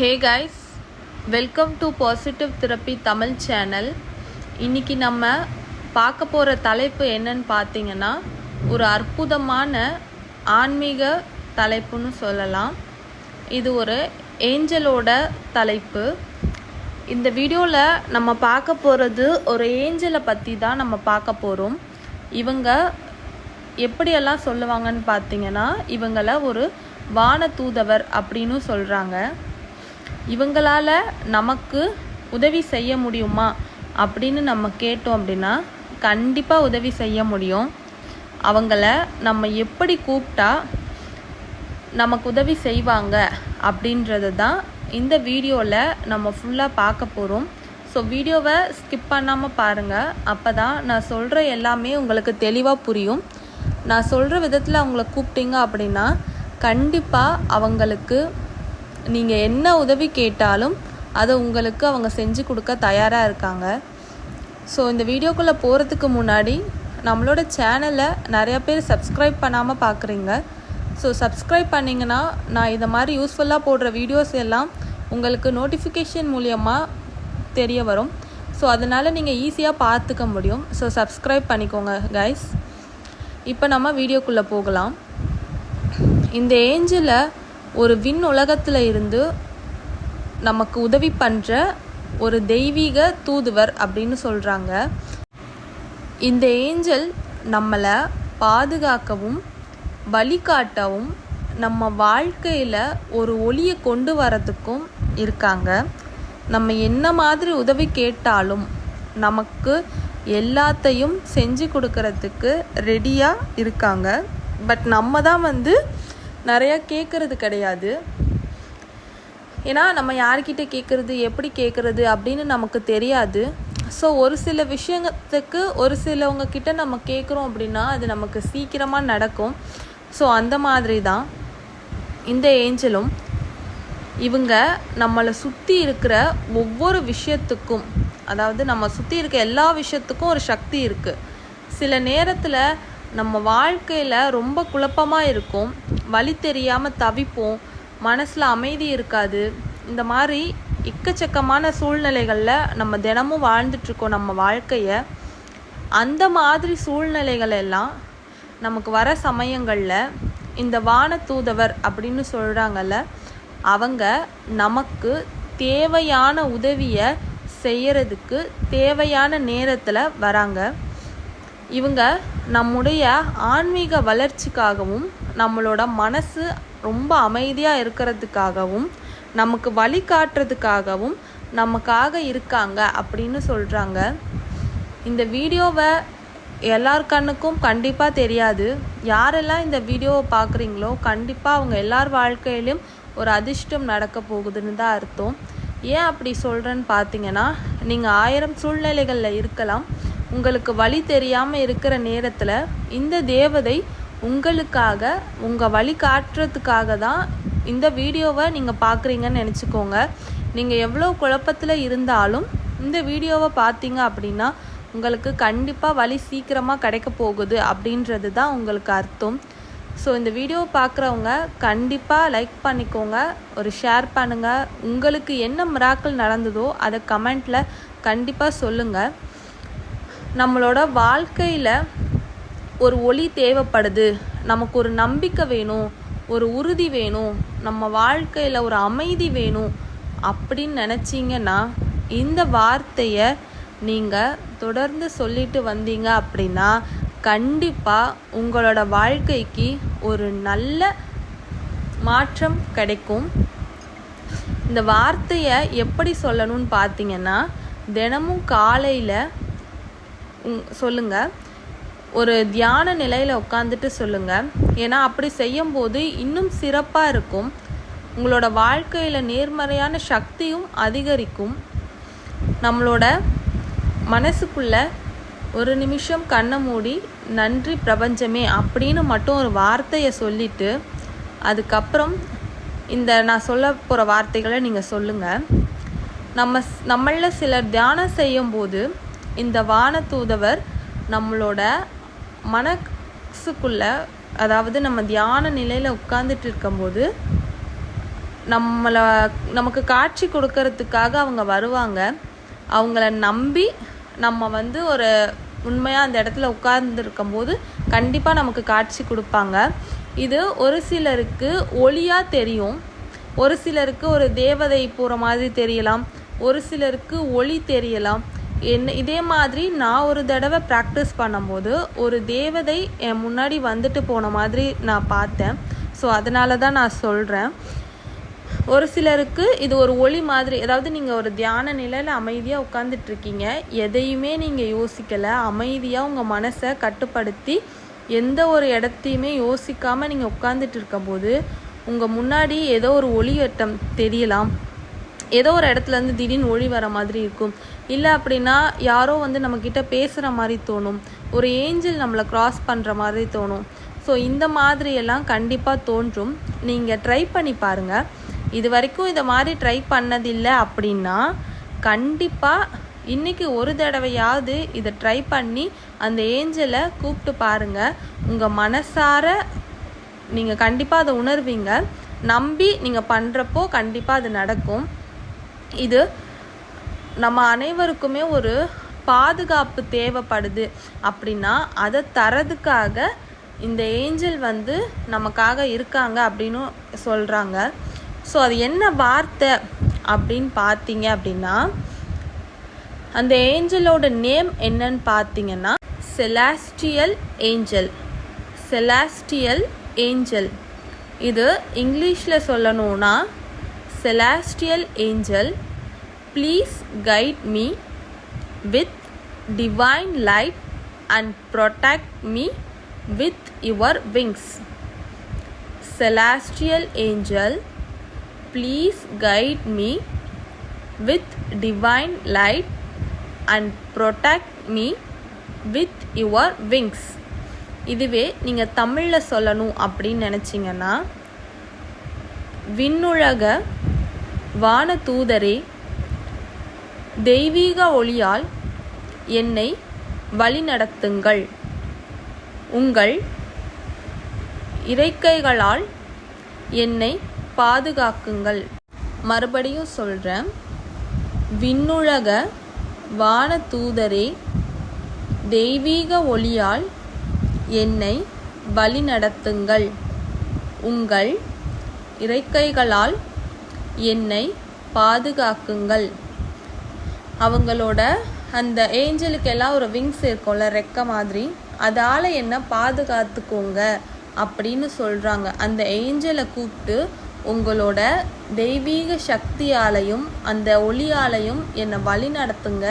Hey guys welcome to positive therapy Tamil channel இன்றைக்கி நம்ம பார்க்க போகிற தலைப்பு என்னன்னு பார்த்தீங்கன்னா ஒரு அற்புதமான ஆன்மீக தலைப்புன்னு சொல்லலாம். இது ஒரு ஏஞ்சலோட தலைப்பு. இந்த வீடியோவில் நம்ம பார்க்க போகிறது ஒரு ஏஞ்சலை பற்றி தான் நம்ம பார்க்க போகிறோம் இவங்க எப்படியெல்லாம் சொல்லுவாங்கன்னு பார்த்தீங்கன்னா இவங்களை ஒரு வான தூதவர் அப்படின்னு சொல்கிறாங்க இவங்களால் நமக்கு உதவி செய்ய முடியுமா அப்படின்னு நம்ம கேட்டோம் அப்படின்னா கண்டிப்பாக உதவி செய்ய முடியும். அவங்கள நம்ம எப்படி கூப்பிட்டா நமக்கு உதவி செய்வாங்க அப்படின்றது தான் இந்த வீடியோவில் நம்ம ஃபுல்லாக பார்க்க போகிறோம் ஸோ வீடியோவை ஸ்கிப் பண்ணாமல் பாருங்கள் அப்போ தான் நான் சொல்கிற எல்லாமே உங்களுக்கு தெளிவாக புரியும். நான் சொல்கிற விதத்தில் அவங்கள கூப்பிட்டீங்க அப்படின்னா கண்டிப்பாக அவங்களுக்கு நீங்கள் என்ன உதவி கேட்டாலும் அதை உங்களுக்கு அவங்க செஞ்சு கொடுக்க தயாராக இருக்காங்க. ஸோ இந்த வீடியோக்குள்ளே போகிறதுக்கு முன்னாடி நம்மளோட சேனலை நிறைய பேர் சப்ஸ்கிரைப் பண்ணாமல் பார்க்குறீங்க ஸோ சப்ஸ்கிரைப் பண்ணிங்கன்னா நான் இதை மாதிரி யூஸ்ஃபுல்லாக போடுற வீடியோஸ் எல்லாம் உங்களுக்கு நோட்டிஃபிகேஷன் மூலியமாக தெரிய வரும். ஸோ அதனால் நீங்கள் ஈஸியாக பார்த்துக்க முடியும். ஸோ சப்ஸ்கிரைப் பண்ணிக்கோங்க கைஸ் இப்போ நம்ம வீடியோக்குள்ளே போகலாம். இந்த ஏஞ்சில் ஒரு விண் உலகத்தில் இருந்து நமக்கு உதவி பண்ணுற ஒரு தெய்வீக தூதுவர் அப்படின்னு சொல்கிறாங்க இந்த ஏஞ்சல் நம்மளை பாதுகாக்கவும் வழிகாட்டவும் நம்ம வாழ்க்கையில் ஒரு ஒளியை கொண்டு வரதுக்கும் இருக்காங்க. நம்ம என்ன மாதிரி உதவி கேட்டாலும் நமக்கு எல்லாத்தையும் செஞ்சு கொடுக்கறதுக்கு ரெடியாக இருக்காங்க. பட் நம்ம தான் வந்து நிறையா கேட்குறது கிடையாது. ஏன்னா நம்ம யார்கிட்ட கேட்குறது எப்படி கேட்குறது அப்படின்னு நமக்கு தெரியாது. ஸோ ஒரு சில விஷயத்துக்கு ஒரு சிலவங்க கிட்ட நம்ம கேட்குறோம் அப்படின்னா அது நமக்கு சீக்கிரமாக நடக்கும். ஸோ அந்த மாதிரி தான் இந்த ஏஞ்சலும். இவங்க நம்மளை சுற்றி இருக்கிற ஒவ்வொரு விஷயத்துக்கும் அதாவது நம்ம சுற்றி இருக்க எல்லா விஷயத்துக்கும் ஒரு சக்தி இருக்குது சில நேரத்தில் நம்ம வாழ்க்கையில் ரொம்ப குழப்பமாக இருக்கும். வழி தெரியாமல் தவிப்போம். மனசில் அமைதி இருக்காது. இந்த மாதிரி எக்கச்சக்கமான சூழ்நிலைகளில் நம்ம தினமும் வாழ்ந்துட்டுருக்கோம் நம்ம வாழ்க்கையை. அந்த மாதிரி சூழ்நிலைகள் எல்லாம் நமக்கு வர சமயங்களில் இந்த வான தூதவர் அப்படின்னு சொல்கிறாங்கல்ல அவங்க நமக்கு தேவையான உதவியை செய்யறதுக்கு தேவையான நேரத்தில் வராங்க. இவங்க நம்முடைய ஆன்மீக வளர்ச்சிக்காகவும் நம்மளோட மனசு ரொம்ப அமைதியாக இருக்கிறதுக்காகவும் நமக்கு வழிகாட்டுறதுக்காகவும் நமக்காக இருக்காங்க அப்படின்னு சொல்கிறாங்க இந்த வீடியோவை எல்லார் கண்ணுக்கும் கண்டிப்பாக தெரியாது. யாரெல்லாம் இந்த வீடியோவை பார்க்குறீங்களோ கண்டிப்பாக அவங்க எல்லார் வாழ்க்கையிலும் ஒரு அதிர்ஷ்டம் நடக்க போகுதுன்னு தான் அர்த்தம். ஏன் அப்படி சொல்கிறேன்னு பார்த்தீங்கன்னா நீங்கள் ஆயிரம் சூழ்நிலைகளில் இருக்கலாம். உங்களுக்கு வழி தெரியாமல் இருக்கிற நேரத்தில் இந்த தேவதை உங்களுக்காக உங்கள் வழி காட்டுறதுக்காக தான் இந்த வீடியோவை நீங்கள் பார்க்குறீங்கன்னு நினச்சிக்கோங்க. நீங்கள் எவ்வளோ குழப்பத்தில் இருந்தாலும் இந்த வீடியோவை பார்த்தீங்க அப்படின்னா உங்களுக்கு கண்டிப்பாக வழி சீக்கிரமாக கிடைக்க போகுது அப்படின்றது தான் உங்களுக்கு அர்த்தம். ஸோ இந்த வீடியோ பார்க்குறவங்க கண்டிப்பாக லைக் பண்ணிக்கோங்க. ஒரு ஷேர் பண்ணுங்கள் உங்களுக்கு என்ன மிராக்கள் நடந்ததோ அதை கமெண்ட்டில் கண்டிப்பாக சொல்லுங்கள் நம்மளோட வாழ்க்கையில் ஒரு ஒளி தேவைப்படுது. நமக்கு ஒரு நம்பிக்கை வேணும் ஒரு உறுதி வேணும் நம்ம வாழ்க்கையில் ஒரு அமைதி வேணும் அப்படின்னு நினச்சிங்கன்னா இந்த வார்த்தையை நீங்கள் தொடர்ந்து சொல்லிட்டு வந்தீங்க அப்படின்னா கண்டிப்பாக உங்களோட வாழ்க்கைக்கு ஒரு நல்ல மாற்றம் கிடைக்கும். இந்த வார்த்தையை எப்படி சொல்லணும்னு பார்த்தீங்கன்னா தினமும் காலையில் சொல்லுங்கள் ஒரு தியான நிலையில் உட்காந்துட்டு சொல்லுங்கள் ஏன்னா அப்படி செய்யும்போது இன்னும் சிறப்பாக இருக்கும். உங்களோட வாழ்க்கையில் நேர்மறையான சக்தியும் அதிகரிக்கும். நம்மளோட மனசுக்குள்ள ஒரு நிமிஷம் கண்ணை மூடி நன்றி பிரபஞ்சமே அப்படின்னு மட்டும் ஒரு வார்த்தையை சொல்லிட்டு அதுக்கப்புறம் இந்த நான் சொல்ல போகிற வார்த்தைகளை நீங்கள் சொல்லுங்கள் நம்ம நம்மளில் சிலர் தியானம் செய்யும்போது இந்த வான தூதவர் நம்மளோட மனசுக்குள்ள அதாவது நம்ம தியான நிலையில் உட்கார்ந்துட்டு இருக்கும்போது நம்மளை நமக்கு காட்சி கொடுக்கறதுக்காக அவங்க வருவாங்க. அவங்கள நம்பி நம்ம வந்து ஒரு உண்மையாக அந்த இடத்துல உட்கார்ந்துருக்கும் போது கண்டிப்பாக நமக்கு காட்சி கொடுப்பாங்க. இது ஒரு சிலருக்கு ஒளியாக தெரியும். ஒரு சிலருக்கு ஒரு தேவதை போகிற மாதிரி தெரியலாம். ஒரு சிலருக்கு ஒளி தெரியலாம். என்ன இதே மாதிரி நான் ஒரு தடவை ப்ராக்டிஸ் பண்ணும்போது ஒரு தேவதை என் முன்னாடி வந்துட்டு போன மாதிரி நான் பார்த்தேன். ஸோ அதனால தான் நான் சொல்கிறேன் ஒரு சிலருக்கு இது ஒரு ஒளி மாதிரி அதாவது நீங்கள் ஒரு தியான நிலையில் அமைதியாக உட்காந்துட்டு இருக்கீங்க எதையுமே நீங்கள் யோசிக்கலை. அமைதியாக உங்கள் மனசை கட்டுப்படுத்தி எந்த ஒரு இடத்தையுமே யோசிக்காமல் நீங்கள் உட்காந்துட்டு இருக்கும்போது உங்கள் முன்னாடி ஏதோ ஒரு ஒளி வட்டம் தெரியலாம். ஏதோ ஒரு இடத்துல இருந்து திடீர்னு ஒளி வர மாதிரி இருக்கும். இல்லை அப்படின்னா யாரோ வந்து நம்மக்கிட்ட பேசுகிற மாதிரி தோணும். ஒரு ஏஞ்சல் நம்மளை க்ராஸ் பண்ணுற மாதிரி தோணும். ஸோ இந்த மாதிரியெல்லாம் கண்டிப்பாக தோன்றும். நீங்கள் ட்ரை பண்ணி பாருங்கள் இது வரைக்கும் இதை மாதிரி ட்ரை பண்ணதில்லை அப்படின்னா கண்டிப்பாக இன்றைக்கி ஒரு தடவையாவது இதை ட்ரை பண்ணி அந்த ஏஞ்சலை கூப்பிட்டு பாருங்கள் உங்கள் மனசார நீங்கள் கண்டிப்பாக அதை உணர்வீங்க. நம்பி நீங்கள் பண்ணுறப்போ கண்டிப்பாக அது நடக்கும். இது நம்ம அனைவருக்குமே ஒரு பாதுகாப்பு தேவைப்படுது அப்படின்னா அதை தரதுக்காக இந்த ஏஞ்சல் வந்து நமக்காக இருக்காங்க அப்படின்னு சொல்கிறாங்க ஸோ அது என்ன வார்த்தை அப்படின்னு பார்த்தீங்க அப்படின்னா அந்த ஏஞ்சலோட நேம் என்னன்னு பார்த்தீங்கன்னா செலாஸ்டியல் ஏஞ்சல். செலாஸ்டியல் ஏஞ்சல். இது இங்கிலீஷில் சொல்லணும்னா celestial angel please guide me with divine light and protect me with your wings celestial angel please guide me with divine light and protect me with your wings இதுவே நீங்கள் தமிழில் சொல்லணும் அப்படின்னு நினச்சிங்கன்னா விண்ணுலக வான தூதரே தெய்வீக ஒளியால் என்னை வழிநடத்துங்கள். உங்கள் இறைக்கைகளால் என்னை பாதுகாக்குங்கள். மறுபடியும் சொல்கிறேன் விண்ணுலக வான தூதரே தெய்வீக ஒளியால் என்னை வழிநடத்துங்கள். உங்கள் இறைக்கைகளால் என்னை பாதுகாக்குங்கள். அவங்களோட அந்த ஏஞ்சலுக்கெல்லாம் ஒரு விங்ஸ் இருக்கும்ல ரெக்க மாதிரி அதால் என்ன பாதுகாத்துக்கோங்க அப்படின்னு சொல்கிறாங்க அந்த ஏஞ்சலை கூப்பிட்டு உங்களோட தெய்வீக சக்தியாலையும் அந்த ஒளியாலையும் என்னை வழி நடத்துங்க.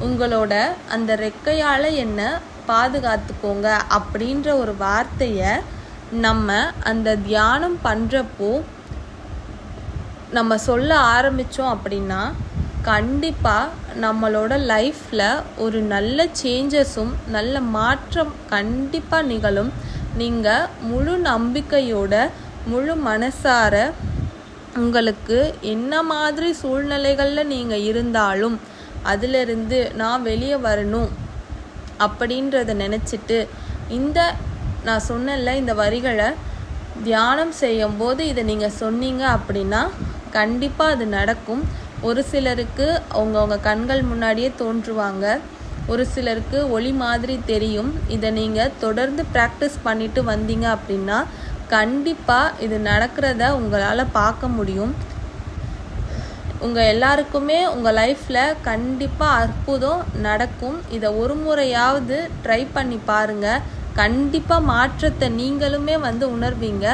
உங்களோட அந்த ரெக்கையால் என்னை பாதுகாத்துக்கோங்க அப்படின்ற ஒரு வார்த்தையை நம்ம அந்த தியானம் பண்ணுறப்போ நம்ம சொல்ல ஆரம்பித்தோம் அப்படின்னா கண்டிப்பாக நம்மளோட லைஃப்பில் ஒரு நல்ல சேஞ்சஸும் நல்ல மாற்றம் கண்டிப்பாக நிகழும். நீங்கள் முழு நம்பிக்கையோட முழு மனசார உங்களுக்கு என்ன மாதிரி சூழ்நிலைகளில் நீங்கள் இருந்தாலும் அதிலிருந்து நான் வெளியே வரணும் அப்படின்றத நினச்சிட்டு இந்த நான் சொன்னல இந்த வரிகளை தியானம் செய்யும்போது இதை நீங்கள் சொன்னீங்க அப்படின்னா கண்டிப்பாக அது நடக்கும். ஒரு சிலருக்கு அவங்கவுங்க கண்கள் முன்னாடியே தோன்றுவாங்க. ஒரு சிலருக்கு ஒளி மாதிரி தெரியும். இதை நீங்கள் தொடர்ந்து ப்ராக்டிஸ் பண்ணிட்டு வந்தீங்க அப்படின்னா கண்டிப்பாக இது நடக்கிறத உங்களால் பார்க்க முடியும். உங்கள் எல்லாருக்குமே உங்கள் லைஃப்பில் கண்டிப்பாக அற்புதம் நடக்கும். இதை ஒரு முறையாவது ட்ரை பண்ணி பாருங்கள் கண்டிப்பாக மாற்றத்தை நீங்களுமே வந்து உணர்வீங்க.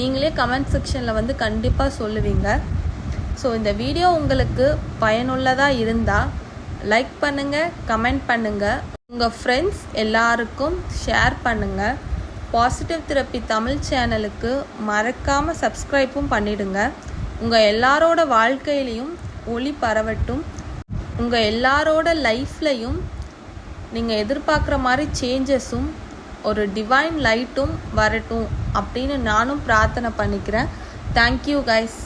நீங்களே கமெண்ட் செக்ஷனில் வந்து கண்டிப்பாக சொல்லுவீங்க. ஸோ இந்த வீடியோ உங்களுக்கு பயனுள்ளதாக இருந்தால் லைக் பண்ணுங்கள் கமெண்ட் பண்ணுங்கள் உங்கள் ஃப்ரெண்ட்ஸ் எல்லாருக்கும் ஷேர் பண்ணுங்கள் பாசிட்டிவ் திரப்பி தமிழ் சேனலுக்கு மறக்காமல் சப்ஸ்கிரைப்பும் பண்ணிடுங்க. உங்கள் எல்லாரோட வாழ்க்கையிலையும் ஒளி பரவட்டும். உங்கள் எல்லாரோட லைஃப்லையும் நீங்கள் எதிர்பார்க்குற மாதிரி சேஞ்சஸும் ஒரு டிவைன் லைட்டும் வரட்டும் அப்படின்னு நானும் பிரார்த்தனை பண்ணிக்கிறேன். Thank you guys